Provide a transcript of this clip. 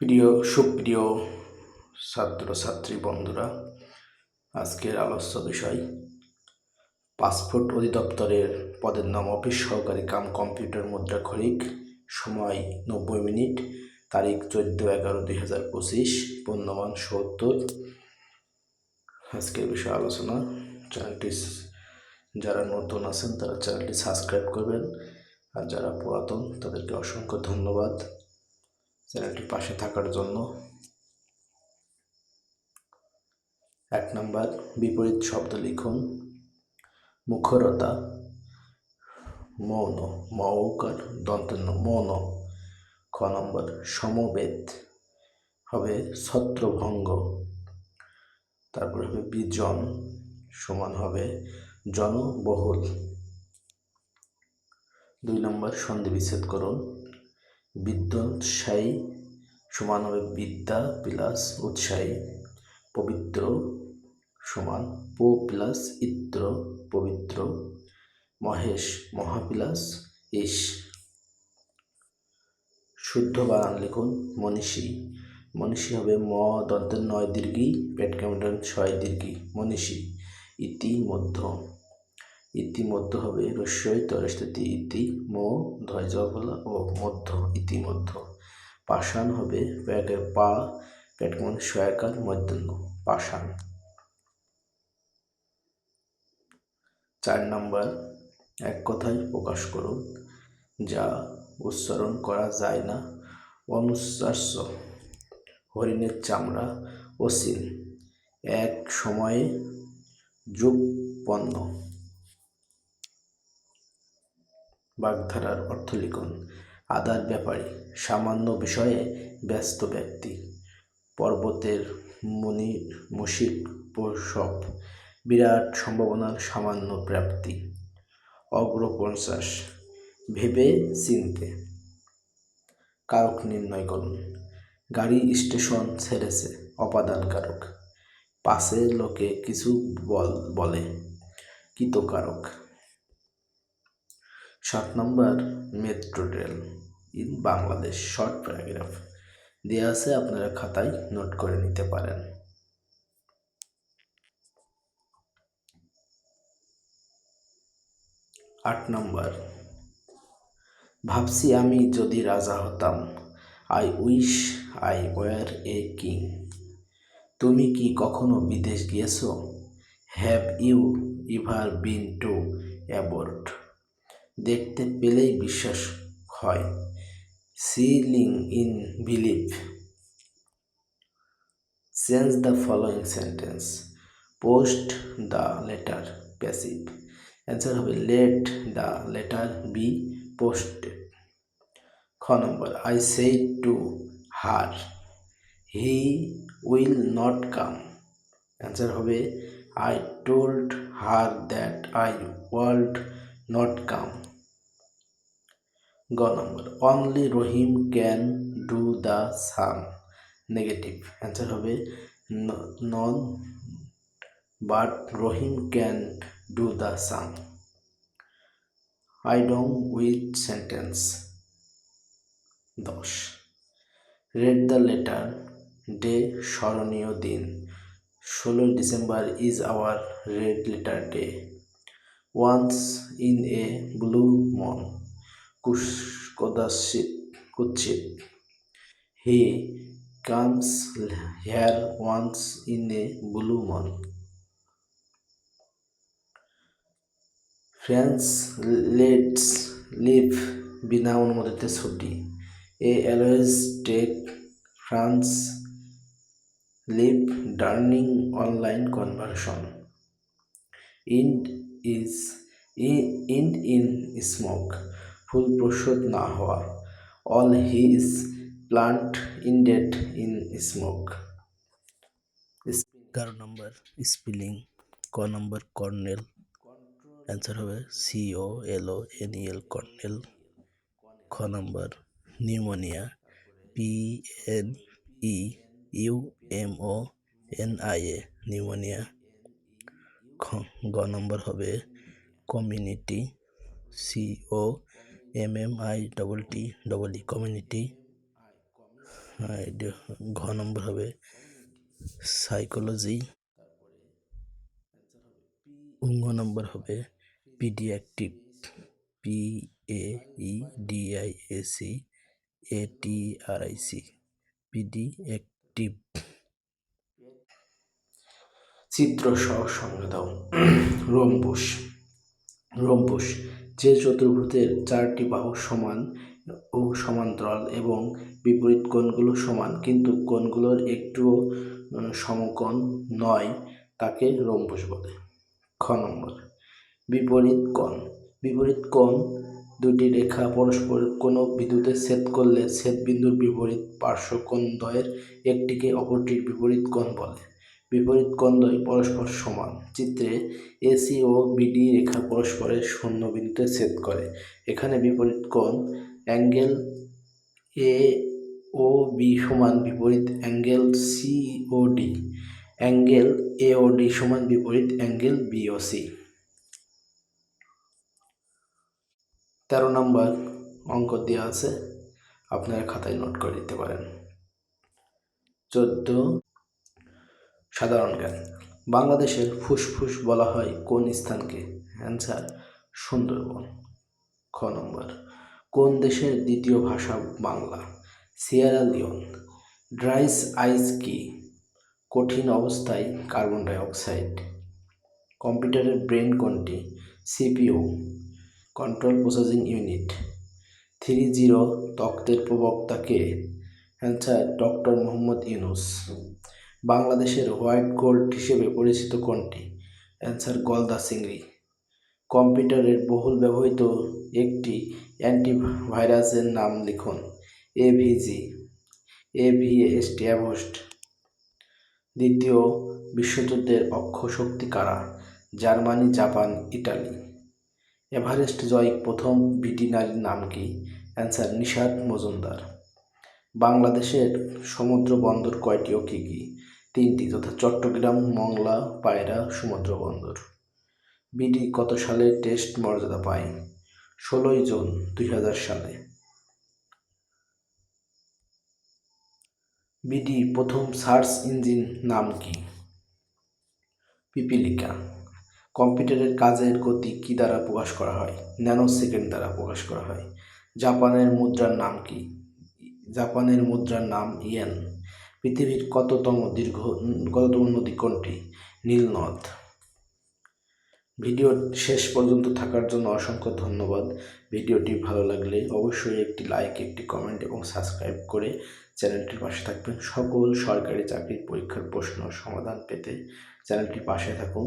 প্রিয়, সুপ্রিয় ছাত্রছাত্রী বন্ধুরা, আজকের আলোচ্য বিষয়, পাসপোর্ট অধিদপ্তরের পদের নাম অফিস সহকারী কাম কম্পিউটার মুদ্রা খরিক সময় নব্বই মিনিট, তারিখ চোদ্দ এগারো দুই হাজার পঁচিশ পূর্ণমান সত্তর। আজকের বিষয়ে আলোচনা, চ্যানেলটি যারা নতুন আছেন তারা চ্যানেলটি সাবস্ক্রাইব করবেন, আর যারা পুরাতন তাদেরকে অসংখ্য ধন্যবাদ। চ্যানেলটির পাশে থাকার জন্য। এক নম্বর, বিপরীত শব্দ লিখুন। মুখরতা, মৌন, মৌকার দন্তন্য, মৌন। খ নম্বর, সমবেত, হবে ছত্রভঙ্গ। তারপর হবে বিজন, সমান হবে জনবহুল। দুই নম্বর, সন্ধি বিচ্ছেদ করুন। বিদ্যোৎসাহী সমান হবে বিদ্যা প্লাস উৎসাহী, পবিত্র সমান পো প্লাস ইত্র পবিত্র, মহেশ মহা প্লাস ইস শুদ্ধ বানান লিখুন মনীষী। মনীষী হবে ম, দন্তের নয় দীর্ঘি, পেট ক্যামেটন ছয় দীর্ঘি। মনীষী ইতিমধ্য হবে রস্যই তরস্তি ইতি মো ধয় জবলা ও মধ্য ইতিমধ্য। পাষাণ হবে প্যাকের পা পেটমন সয়াকার মধ্যাহ্ন, পাষাণ। চার নাম্বার, এক কথায় প্রকাশ করুন যা উচ্চারণ করা যায় না অনুচ্চার্য হরিণের চামড়া ও অসীম এক সময়ে যুগপন্ন বাগধারার অর্থ লিখুন আদার ব্যাপারী, সামান্য বিষয়ে ব্যস্ত ব্যক্তি, পর্বতের মুনি মুশিক প্রসব, বিরাট সম্ভাবনার সামান্য প্রাপ্তি। অগ্রপঞ্চাশ, ভেবে চিনতে। কারক নির্ণয় করুন। গাড়ি স্টেশন ছেড়েছে অপাদান কারক পাশে লোকে কিছু বল, বলে, কৃতকারক। সাত নম্বর metro rail in Bangladesh, short paragraph. দেওয়া আছে, আপনারা খাতায় নোট করে নিতে পারেন। আট নম্বর, ভাবছি আমি যদি রাজা হতাম। I wish I were a king. তুমি কি কখনো বিদেশ গিয়েছো? Have you ever been to abroad. দেখতে পেলেই বিশ্বাস হয়। Ceiling in believe change the following sentence post the letter passive answer হবে let the letter be posted খ নম্বর I say to her he will not come answer হবে I told her that I would not come গ নম্বর only Rahim can do the some negative answer হবে none but Rahim can do the sum I don't with sentence দশ red the letter day স্মরণীয় দিন ষোলোই December is our red letter day once in a blue moon কদাচিৎ কুৎসিত he comes here once in a blue moon French let's leave বিনা অনুমোদিত ছুটি I always take French leave darning online conversion end is end in smoke ফুল প্রস্তুত না হওয়া all his plant ended in smoke এগারো number spelling ক নম্বর colonel answer হবে C O L O N L colonel খ number pneumonia P N E U M O N I A pneumonia গ নম্বর হবে community C O M M I double T double E community. হ্যাঁ, ঘ নম্বর হবে psychology. গ নম্বর হবে paediatric P A E D I A C A T R I C. Paediatric চিত্র সহ সঙ্গে দাও। রম্বুস। রম্বুস, যে চতুর্ভুজের চারটি বাহু সমান ও সমান্তরাল এবং বিপরীত কোণগুলো সমান, কিন্তু কোণগুলোর একটুও সমকোণ নয়, তাকে রম্বুস বলে। খ নম্বর, বিপরীত কোণ। বিপরীত কোণ দুটি রেখা পরস্পর কোনো বিন্দুতে ছেদ করলে ছেদ বিন্দুর বিপরীত পার্শ্বকোণ দ্বয়ের একটিকে অপরটির বিপরীত কোণ বলে। বিপরীত কোণদ্বয় পরস্পর সমান। চিত্রে এসি ও বিডি রেখা পরস্পরের শূন্য বিন্দুতে ছেদ করে। এখানে বিপরীত কোণ অ্যাঙ্গেল এ ও বি সমান বিপরীত angle C O D angle A O D সমান বিপরীত অ্যাঙ্গেল বি ও সি তেরো নম্বর অঙ্ক দেওয়া আছে। আপনারা খাতায় নোট করে দিতে পারেন। চোদ্দ সাধারণ জ্ঞান। বাংলাদেশের ফুসফুস বলা হয় কোন স্থানকে? অ্যান্সার সুন্দরবন। খ নম্বর, কোন দেশের দ্বিতীয় ভাষা Bangla? Sierra Leone dry ice কি কঠিন অবস্থায় কার্বন ডাইঅক্সাইড কম্পিউটারের ব্রেন কোনটি? CPU control processing unit three zero তক্তের প্রবক্তাকে অ্যান্সার ডক্টর মোহাম্মদ ইউনুস। বাংলাদেশের হোয়াইট গোল্ড হিসেবে পরিচিত কোনটি? অ্যান্সার, গলদা চিংড়ি। কম্পিউটারের বহুল ব্যবহৃত একটি অ্যান্টিভাইরাসের নাম লিখুন, এভিজি এভিএস ট্যাভোস্ট দ্বিতীয়, বিশ্বযুদ্ধের অক্ষ শক্তি কারা? Germany, Japan, Italy. এভারেস্ট জয় প্রথম বিডি নারীর নাম কি? অ্যান্সার নিশাদ মজুমদার। বাংলাদেশের সমুদ্র বন্দর কয়টি ও কী কী? তিনটি, যথা চট্টগ্রাম, মংলা, পায়রা, সমুদ্র বন্দর। বিডি কত সালে টেস্ট মর্যাদা পায়? ষোলোই জুন দুই হাজার সালে। বিডি প্রথম সার্চ ইঞ্জিন নাম কি? পিপিলিকা। কম্পিউটারের কাজের গতি কি দ্বারা প্রকাশ করা হয়? ন্যানো সেকেন্ড দ্বারা প্রকাশ করা হয়। জাপানের মুদ্রার নাম কি? জাপানের মুদ্রার নাম ইয়েন। পৃথিবীর কততম দীর্ঘ, কততম নদী কোনটি? নীলনদ ভিডিও শেষ পর্যন্ত থাকার জন্য অসংখ্য ধন্যবাদ। ভিডিওটি ভালো লাগলে অবশ্যই একটি লাইক একটি কমেন্ট এবং সাবস্ক্রাইব করে চ্যানেলটির পাশে থাকবেন। সকল সরকারি চাকরির পরীক্ষার প্রশ্ন সমাধান পেতে চ্যানেলটির পাশে থাকুন।